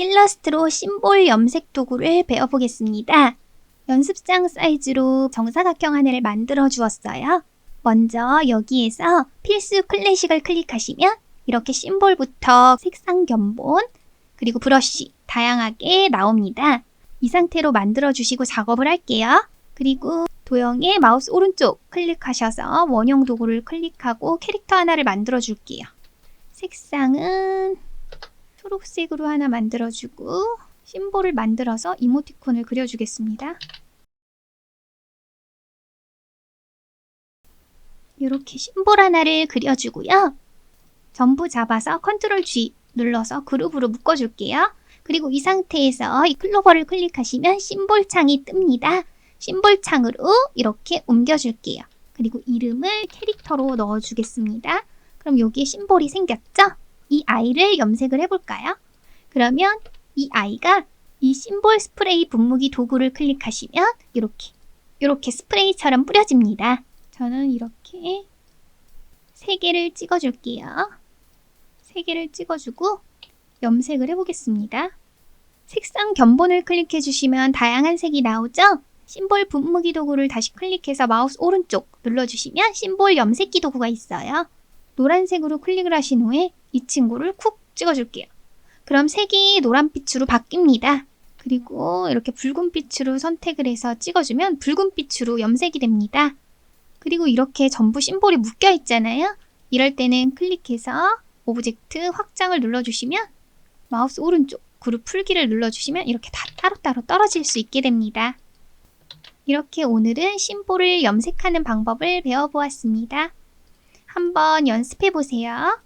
일러스트로 심볼 염색 도구를 배워보겠습니다. 연습장 사이즈로 정사각형 하나를 만들어 주었어요. 먼저 여기에서 필수 클래식을 클릭하시면 이렇게 심볼부터 색상 견본 그리고 브러쉬 다양하게 나옵니다. 이 상태로 만들어 주시고 작업을 할게요. 그리고 도형의 마우스 오른쪽 클릭하셔서 원형 도구를 클릭하고 캐릭터 하나를 만들어 줄게요. 색상은 초록색으로 하나 만들어주고 심볼을 만들어서 이모티콘을 그려주겠습니다. 이렇게 심볼 하나를 그려주고요. 전부 잡아서 컨트롤 G 눌러서 그룹으로 묶어줄게요. 그리고 이 상태에서 이 클로버를 클릭하시면 심볼 창이 뜹니다. 심볼 창으로 이렇게 옮겨줄게요. 그리고 이름을 캐릭터로 넣어주겠습니다. 그럼 여기에 심볼이 생겼죠? 이 아이를 염색을 해볼까요? 그러면 이 아이가 이 심볼 스프레이 분무기 도구를 클릭하시면 이렇게 이렇게 스프레이처럼 뿌려집니다. 저는 이렇게 세 개를 찍어줄게요. 세 개를 찍어주고 염색을 해보겠습니다. 색상 견본을 클릭해 주시면 다양한 색이 나오죠? 심볼 분무기 도구를 다시 클릭해서 마우스 오른쪽 눌러주시면 심볼 염색기 도구가 있어요. 노란색으로 클릭을 하신 후에 이 친구를 쿡 찍어줄게요. 그럼 색이 노란빛으로 바뀝니다. 그리고 이렇게 붉은빛으로 선택을 해서 찍어주면 붉은빛으로 염색이 됩니다. 그리고 이렇게 전부 심볼이 묶여 있잖아요. 이럴 때는 클릭해서 오브젝트 확장을 눌러주시면 마우스 오른쪽 그룹 풀기를 눌러주시면 이렇게 다 따로따로 떨어질 수 있게 됩니다. 이렇게 오늘은 심볼을 염색하는 방법을 배워보았습니다. 한번 연습해 보세요.